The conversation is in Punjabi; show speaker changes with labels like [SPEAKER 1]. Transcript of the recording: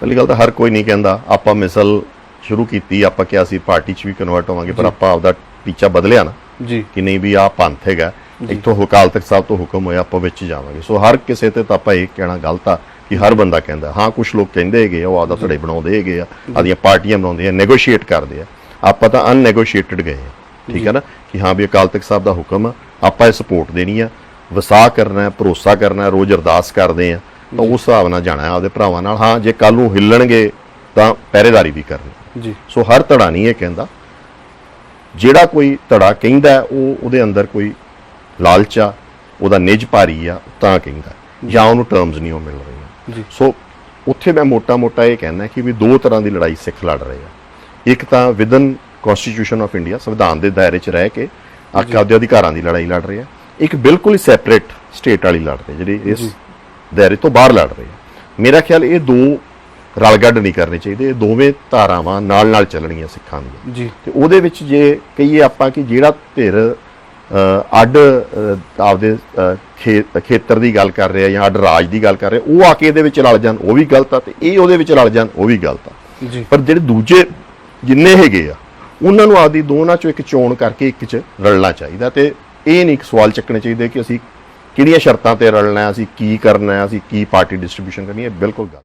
[SPEAKER 1] ਪਹਿਲੀ ਗੱਲ ਤਾਂ ਹਰ ਕੋਈ ਨਹੀਂ ਕਹਿੰਦਾ ਆਪਾਂ ਮਿਸਲ ਸ਼ੁਰੂ ਕੀਤੀ ਆਪਾਂ ਕਿਹਾ ਸੀ ਪਾਰਟੀ 'ਚ ਵੀ ਕਨਵਰਟ ਹੋਵਾਂਗੇ ਪਰ ਆਪਾਂ ਆਪਦਾ ਟੀਚਾ ਬਦਲਿਆ ਨਾ।
[SPEAKER 2] ਜੀ।
[SPEAKER 1] ਕਿ ਨਹੀਂ ਵੀ ਆਹ ਪੰਥ ਹੈਗਾ ਇੱਥੋਂ ਹੁਕਾਲ ਤੱਕ ਸਾਹਿਬ ਤੋਂ ਹੁਕਮ ਹੋਇਆ ਆਪਾਂ ਵਿੱਚ ਜਾਵਾਂਗੇ। ਸੋ ਹਰ ਕਿਸੇ ਤੇ ਤਾਂ ਆਪਾਂ ਇਹ ਕਹਿਣਾ ਗਲਤ ਆ ਕਿ ਹਰ ਬੰਦਾ ਕਹਿੰਦਾ ਹਾਂ ਕੁਝ ਲੋਕ ਕਹਿੰਦੇ ਹੈਗੇ ਆ, ਉਹ ਆਦਾ ਧੜੇ ਬਣਾਉਂਦੇ ਹੈਗੇ ਆ ਆਦੀਆਂ ਪਾਰਟੀਆਂ ਬਣਾਉਂਦੇ ਆ ਨੈਗੋਸ਼ੀਏਟ ਕਰਦੇ ਆ। ਆਪਾਂ ਤਾਂ ਅਨਨੈਗੋਸ਼ੀਏਟਡ ਗਏ ਆ ਠੀਕ ਹੈ ਨਾ? ਕਿ ਹਾਂ ਵੀ ਅਕਾਲ ਤਖਤ ਸਾਹਿਬ ਦਾ ਹੁਕਮ ਆ ਆਪਾਂ ਇਹ ਸਪੋਰਟ ਦੇਣੀ ਆ ਵਸਾ ਕਰਨਾ ਹੈ ਭਰੋਸਾ ਕਰਨਾ ਹੈ ਰੋਜ਼ ਅਰਦਾਸ ਕਰਦੇ ਆ। ਤਾਂ ਉਸ ਹਿਸਾਬ ਨਾਲ ਜਾਣਾ ਹੈ ਆਪਦੇ ਭਰਾਵਾਂ ਨਾਲ। ਹਾਂ ਜੇ ਕੱਲ ਨੂੰ ਹਿੱਲਣਗੇ ਤਾਂ ਪਹਿਰੇਦਾਰੀ ਵੀ ਕਰਨੀ।
[SPEAKER 2] ਜੀ।
[SPEAKER 1] ਸੋ ਹਰ ਧੜਾ ਨਹੀਂ ਇਹ ਕਹਿੰਦਾ। ਜਿਹੜਾ ਕੋਈ ਧੜਾ ਕਹਿੰਦਾ ਉਹ ਉਹਦੇ ਅੰਦਰ ਕੋਈ ਲਾਲਚ ਆ ਉਹਦਾ ਨਿਜ ਭਾਰੀ ਆ ਤਾਂ ਕਹਿੰਦਾ। ਜਾਂ। ਉਹਨੂੰ ਟਰਮਸ ਨਹੀਂ ਉਹ ਮਿਲ ਰਹੀਆਂ।
[SPEAKER 2] ਜੀ।
[SPEAKER 1] ਸੋ ਉੱਥੇ ਮੈਂ ਮੋਟਾ-ਮੋਟਾ ਇਹ ਕਹਿਣਾ ਕਿ ਵੀ ਦੋ ਤਰ੍ਹਾਂ ਦੀ ਲੜਾਈ ਸਿੱਖ ਲੜ ਰਹੇ ਆ। ਇੱਕ ਤਾਂ ਵਿਦਨ ਕਨਸਟੀਟਿਊਸ਼ਨ ਆਫ ਇੰਡੀਆ ਸੰਵਿਧਾਨ ਦੇ ਦਾਇਰੇ 'ਚ ਰਹਿ ਕੇ ਆਕਾ ਦੇ ਅਧਿਕਾਰਾਂ ਦੀ ਲੜਾਈ ਲੜ ਰਹੇ ਆ। ਇੱਕ ਬਿਲਕੁਲ ਹੀ ਸੈਪਰੇਟ ਸਟੇਟ ਵਾਲੀ ਲੜ ਰਹੇ ਜਿਹੜੇ ਇਸ ਦਾਇਰੇ ਤੋਂ ਬਾਹਰ ਲੜ ਰਹੇ ਆ। ਮੇਰਾ ਖਿਆਲ ਇਹ ਦੋ ਰਲਗੱਡ ਨਹੀਂ ਕਰਨੇ ਚਾਹੀਦੇ ਇਹ ਦੋਵੇਂ ਧਾਰਾਵਾਂ ਨਾਲ-ਨਾਲ ਚੱਲਣੀਆਂ ਸਿੱਖਾਂ ਦੀਆਂ।
[SPEAKER 2] ਜੀ।
[SPEAKER 1] ਤੇ ਉਹਦੇ ਵਿੱਚ ਜੇ ਕਹੀਏ ਆਪਾਂ ਕਿ ਜਿਹੜਾ ਧਿਰ ਅੱਡ ਆਪਦੇ ਖੇਤਰ ਦੀ ਗੱਲ ਕਰ ਰਿਹਾ ਜਾਂ ਅੱਡ ਰਾਜ ਦੀ ਗੱਲ ਕਰ ਰਿਹਾ ਉਹ ਆ ਕੇ ਇਹਦੇ ਵਿੱਚ ਰਲ ਜਾਣ ਉਹ ਵੀ ਗਲਤ ਆ ਤੇ ਇਹ ਉਹਦੇ ਵਿੱਚ ਰਲ ਜਾਣ ਉਹ ਵੀ ਗਲਤ ਆ।
[SPEAKER 2] ਜੀ।
[SPEAKER 1] ਪਰ ਜਿਹੜੇ ਦੂਜੇ ਜਿੰਨੇ ਹੈਗੇ ਆ ਉਹਨਾਂ ਨੂੰ ਆਪਦੀ ਦੋਨਾਂ ਚੋਂ ਇੱਕ ਚੋਣ ਕਰਕੇ ਇੱਕ ਚ ਰਲਣਾ ਚਾਹੀਦਾ ਤੇ ਇਹ ਨਹੀਂ ਇੱਕ ਸਵਾਲ ਚੱਕਣੇ ਚਾਹੀਦੇ ਕਿ ਅਸੀਂ ਕਿਹੜੀਆਂ ਸ਼ਰਤਾਂ ਤੇ ਰਲਣਾ ਅਸੀਂ ਕੀ ਕਰਨਾ ਅਸੀਂ ਕੀ ਪਾਰਟੀ ਡਿਸਟ੍ਰੀਬਿਊਸ਼ਨ ਕਰਨੀ ਹੈ ਬਿਲਕੁਲ ਗਲਤ